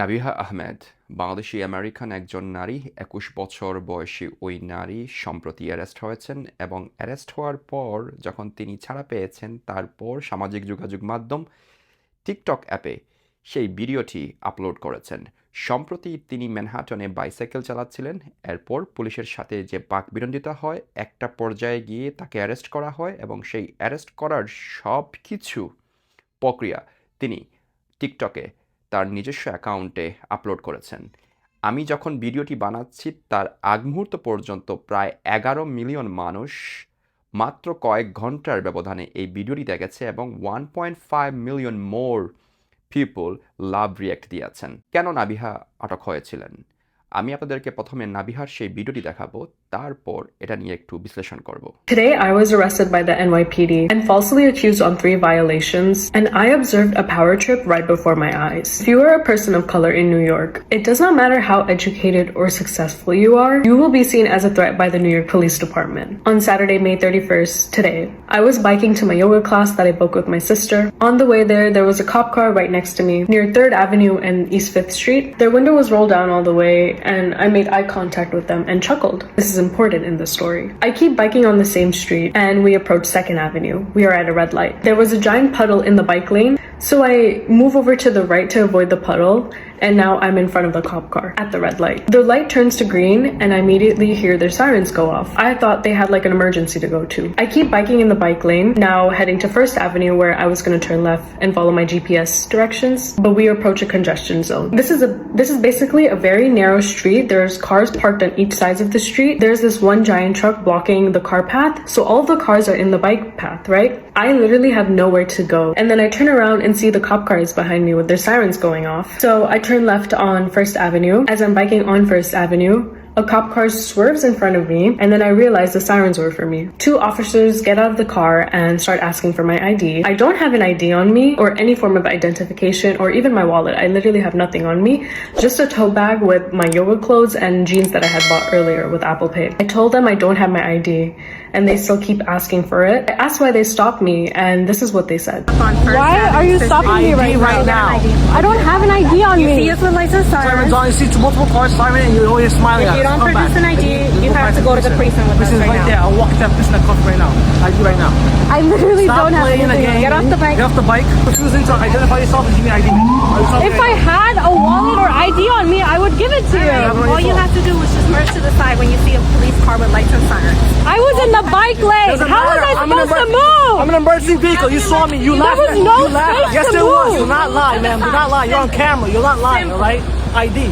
Nabiha Ahmed, Bangladeshi American একজন নারী, একুশ বছর বয়সী ওই নারী সম্প্রতি অ্যারেস্ট হয়েছেন এবং অ্যারেস্ট হওয়ার পর যখন তিনি ছাড়া পেয়েছেন, তারপর সামাজিক যোগাযোগ মাধ্যম টিকটক অ্যাপে সেই ভিডিওটি আপলোড করেছেন। সম্প্রতি তিনি ম্যানহাটনে বাইসাইকেল চালাচ্ছিলেন, এরপর পুলিশের সাথে যে বাকবিরঞ্জিতা হয়, একটা পর্যায়ে গিয়ে তাকে অ্যারেস্ট করা হয় এবং সেই অ্যারেস্ট করার সব কিছু প্রক্রিয়া তিনি টিকটকে তার নিজস্ব অ্যাকাউন্টে আপলোড করেছেন। আমি যখন ভিডিওটি বানাচ্ছি, তার আগ মুহূর্ত পর্যন্ত প্রায় এগারো মিলিয়ন মানুষ মাত্র কয়েক ঘণ্টার ব্যবধানে এই ভিডিওটি দেখেছে এবং one point five million more people love react দিয়েছেন। কেন নাবিহা আটক হয়েছিলেন? আমি আপনাদেরকে প্রথমে নাবিহার সেই ভিডিওটি দেখাবো তারপর এটা নিয়ে একটু বিশ্লেষণ করব Today, I was arrested by the NYPD and falsely accused on three violations, and I observed a power trip right before my eyes. If you are a person of color in New York, it does not matter how educated or successful you are, you will be seen as a threat by the New York Police Department. On Saturday, May 31st, today, I was biking to my yoga class that I booked with my sister. On the way there, there was a cop car right next to me near 3rd Avenue and East 5th Street. Their window was rolled down all the way, and I made eye contact with them and chuckled. This is important in the story. I keep biking on the same street, and we approach 2nd Avenue. We are at a red light. There was a giant puddle in the bike lane, so I move over to the right to avoid the puddle, and now I'm in front of the cop car at the red light. The light turns to green, and I immediately hear their sirens go off. I thought they had like an emergency to go to. I keep biking in the bike lane, now heading to First Avenue where I was to turn left and follow my GPS directions, but we approach a congestion zone. This is a this is basically a very narrow street. There's cars parked on each side of the street. There's this one giant truck blocking the car path, so all the cars are in the bike path, right? I literally have nowhere to go. And then I turn around and see the cop cars behind me with their sirens going off. So I turn left on First Avenue. As I'm biking on First Avenue, a cop car swerves in front of me, and then I realize the sirens were for me. Two officers get out of the car and start asking for my ID. I don't have an ID on me or any form of identification or even my wallet. I literally have nothing on me, just a tote bag with my yoga clothes and jeans that I had bought earlier with Apple Pay. I told them I don't have my ID, and they still keep asking for it. I asked why they stopped me, and this is what they said. Why are you stopping me right, right now? I don't have an ID on You me. see us with license Uh-huh. sirens. Sirens on, you see multiple cars siren and you're always smiling at us. Don't Come produce back. an ID, you Go have to go to the precinct with us Prison right right now. there. I'll walk that person that cuff right now. I do right now. I literally Stop don't have anything. game. Get off the bike. Get off the bike. Refusing to identify yourself and give me ID. If I had a wallet or ID on me, I would give it to you. have All you have to do is just merge to the side when you see a police car with lights and sirens. I was in the bike lane. Doesn't How was matter. I I'm an supposed to emer- move? I'm an emergency vehicle. You saw me. You There laughed. was no you laughed. space Yes, to there was. move. Do not lie, ma'am. Do not lie. You're on camera. You're not lying, all right? ID.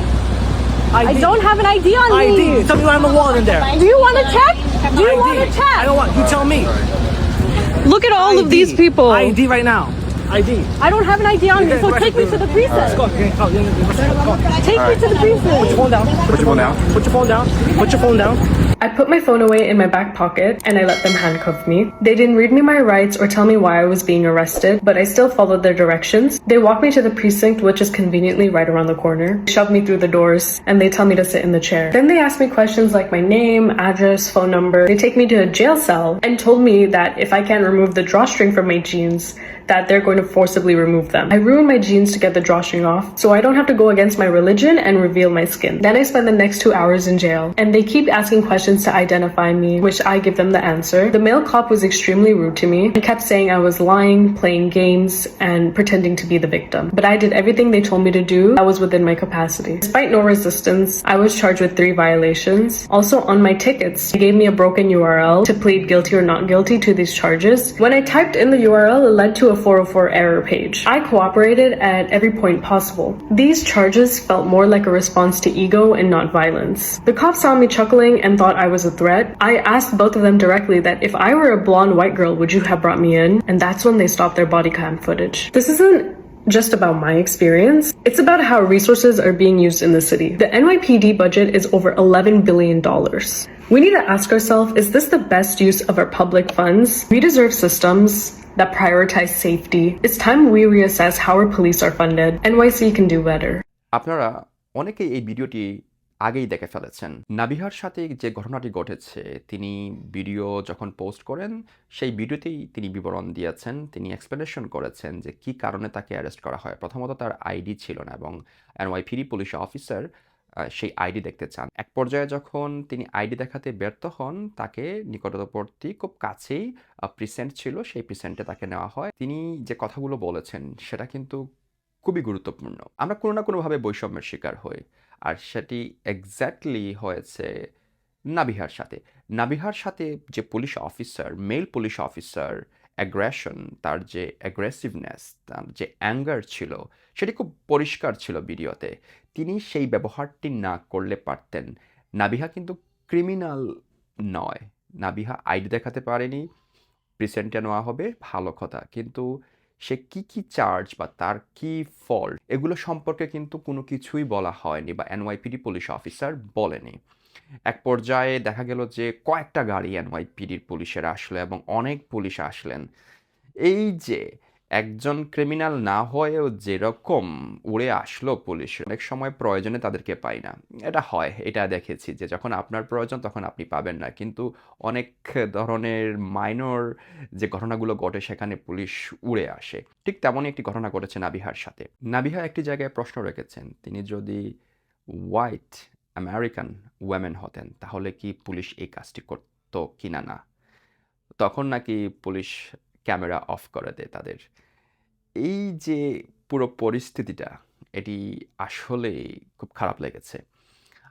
ID. I don't have an ID on ID. me. You tell me you don't have a wallet in there. Do you want to check? Do you ID. want to check? I don't want. You tell me. Look at all of these people. ID right now. ID. I don't have an ID on me, so take me to the precinct. go. You're gonna- you're gonna- Come on. Take me to the precinct. Put your phone down. Put your phone down. Put your phone down. Put your phone down. I put my phone away in my back pocket and I let them handcuff me. They didn't read me my rights or tell me why I was being arrested, but I still followed their directions. They walked me to the precinct, which is conveniently right around the corner, shoved me through the doors, and they tell me to sit in the chair. Then they ask me questions like my name, address, phone number. They take me to a jail cell and told me that if I can't remove the drawstring from my jeans, that they're going to forcibly remove them. I ruined my jeans to get the drawstring off, so I don't have to go against my religion and reveal my skin. Then I spend the next two hours in jail, and they keep asking questions to identify me, which I give them the answer. The male cop was extremely rude to me and kept saying I was lying, playing games, and pretending to be the victim. But I did everything they told me to do. I was within my capacity. Despite no resistance, I was charged with three violations. Also, on my tickets, they gave me a broken URL to plead guilty or not guilty to these charges. When I typed in the URL, it led to a 404 error page. I cooperated at every point possible. These charges felt more like a response to ego and not violence. The cop saw me chuckling and thought I was a threat. I asked both of them directly that if I were a blonde white girl, would you have brought me in? And that's when they stopped their body cam footage. This isn't just about my experience. It's about how resources are being used in the city. The NYPD budget is over $11 billion. We need to ask ourselves is this the best use of our public funds? We deserve systems that prioritize safety. It's time we reassess how our police are funded. NYC can do better. আপনারা অনেকেই এই ভিডিওটি আগেই দেখে ফেলেছেন। নাবিহার সাথে যে ঘটনাটি ঘটেছে, তিনি ভিডিও যখন পোস্ট করেন, সেই ভিডিওতেই তিনি বিবরণ দিয়েছেন। তিনি এক্সপ্লেনেশন করেছেন যে কি কারণে তাকে অ্যারেস্ট করা হয়। প্রথমত তার আইডি ছিল না এবং এনওয়াইপিডি পুলিশ অফিসার সেই আইডি দেখতে চান। এক পর্যায়ে যখন তিনি আইডি দেখাতে ব্যর্থ হন, তাকে নিকটবর্তী খুব কাছেই প্রিসেন্ট ছিল। সেই প্রিসেন্টে তাকে নেওয়া হয়। তিনি যে কথাগুলো বলেছেন, সেটা কিন্তু খুবই গুরুত্বপূর্ণ। আমরা কোনো না কোনোভাবে বৈষম্যের শিকার হই। আর সেটি এক্স্যাক্টলি হয়েছে নাবিহার সাথে। নাবিহার সাথে যে police officer male police officer aggression তার যে অ্যাগ্রেসিভনেস তার যে অ্যাঙ্গার ছিল, সেটি খুব পরিষ্কার ছিল ভিডিওতে। তিনি সেই ব্যবহারটি না করলে পারতেন। নাবিহা কিন্তু ক্রিমিনাল নয়। নাবিহা আইডি দেখাতে পারেনি প্রিসেন্টে নেওয়া হবে, ভালো কথা। কিন্তু সে কি কি চার্জ বা তার কি ফল্ট, এগুলো সম্পর্কে কিন্তু কোনো কিছুই বলা হয়নি বা এনওয়াইপিডি পুলিশ অফিসার বলেনি। এক পর্যায়ে দেখা গেল যে কয়েকটা গাড়ি এনওয়াইপিডির পুলিশের আসলো এবং অনেক পুলিশ আসলেন। এই যে একজন ক্রিমিনাল না হয়েও যেরকম উড়ে আসলো পুলিশ, অনেক সময় প্রয়োজনে তাদেরকে পাই না। এটা হয়, এটা দেখেছি যে যখন আপনার প্রয়োজন তখন আপনি পাবেন না। কিন্তু অনেক ধরনের মাইনর যে ঘটনাগুলো ঘটে সেখানে পুলিশ উড়ে আসে। ঠিক তেমনই একটি ঘটনা ঘটেছে নাবিহার সাথে। নাবিহা একটি জায়গায় প্রশ্ন রেখেছেন, তিনি যদি হোয়াইট আমেরিকান ওয়েমেন হতেন, তাহলে কি পুলিশ এই কাজটি করতো কিনা না? তখন নাকি পুলিশ ক্যামেরা অফ করে দেয় তাদের। এই যে পুরো পরিস্থিতিটা, এটি আসলে খুব খারাপ লেগেছে।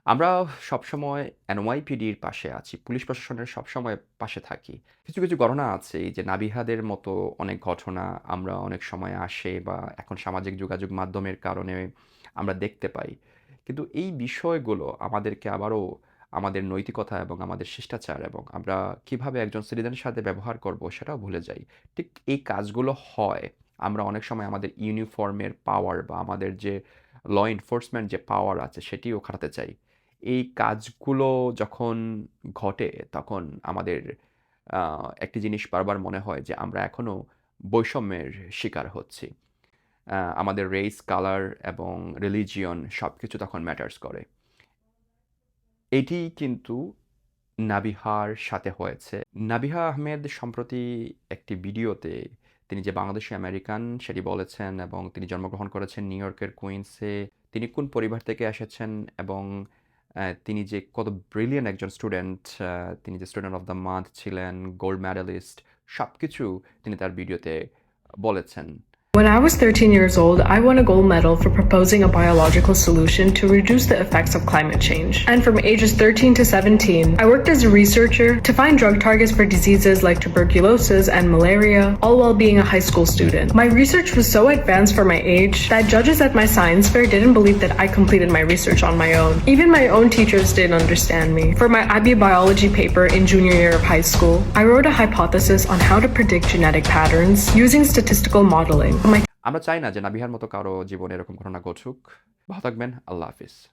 আমরা সবসময় এনওয়াইপিডির পাশে আছি, পুলিশ প্রশাসনের সবসময় পাশে থাকি। কিছু কিছু ঘটনা আছে যে নাবিহাদের মতো অনেক ঘটনা আমরা অনেক সময় আসে বা এখন সামাজিক যোগাযোগ মাধ্যমের কারণে আমরা দেখতে পাই। কিন্তু এই বিষয়গুলো আমাদেরকে আবারও আমাদের নৈতিকতা এবং আমাদের শিষ্টাচার এবং আমরা কীভাবে একজন সিটিজেনের সাথে ব্যবহার করব সেটাও ভুলে যাই। ঠিক এই কাজগুলো হয়। আমরা অনেক সময় আমাদের ইউনিফর্মের পাওয়ার বা আমাদের যে ল এনফোর্সমেন্ট যে পাওয়ার আছে সেটিও খাটাতে চাই। এই কাজগুলো যখন ঘটে তখন আমাদের একটি জিনিস বারবার মনে হয় যে আমরা এখনও বৈষম্যের শিকার হচ্ছি। আমাদের রেস কালার এবং রিলিজিয়ন সব কিছু তখন ম্যাটার্স করে। এটি কিন্তু নাবিহার সাথে হয়েছে। নাবিহা আহমেদ সম্প্রতি একটি ভিডিওতে তিনি যে বাংলাদেশি আমেরিকান সেটি বলেছেন এবং তিনি জন্মগ্রহণ করেছেন নিউ ইয়র্কের কুইন্সে, তিনি কোন পরিবার থেকে এসেছেন এবং তিনি যে কত ব্রিলিয়ান একজন স্টুডেন্ট তিনি যে স্টুডেন্ট অফ দ্য মান্থ ছিলেন গোল্ড মেডালিস্ট সব কিছু তিনি তার ভিডিওতে বলেছেন। When I was 13 years old, I won a gold medal for proposing a biological solution to reduce the effects of climate change. And from ages 13 to 17, I worked as a researcher to find drug targets for diseases like tuberculosis and malaria, all while being a high school student. My research was so advanced for my age that judges at my science fair didn't believe that I completed my research on my own. Even my own teachers didn't understand me. For my IB biology paper in junior year of high school, I wrote a hypothesis on how to predict genetic patterns using statistical modeling. আমরা চাই না যে নাবিহার মতো কারও জীবনে এরকম ঘটনা ঘটুক। ভালো থাকবেন। আল্লাহ হাফিজ।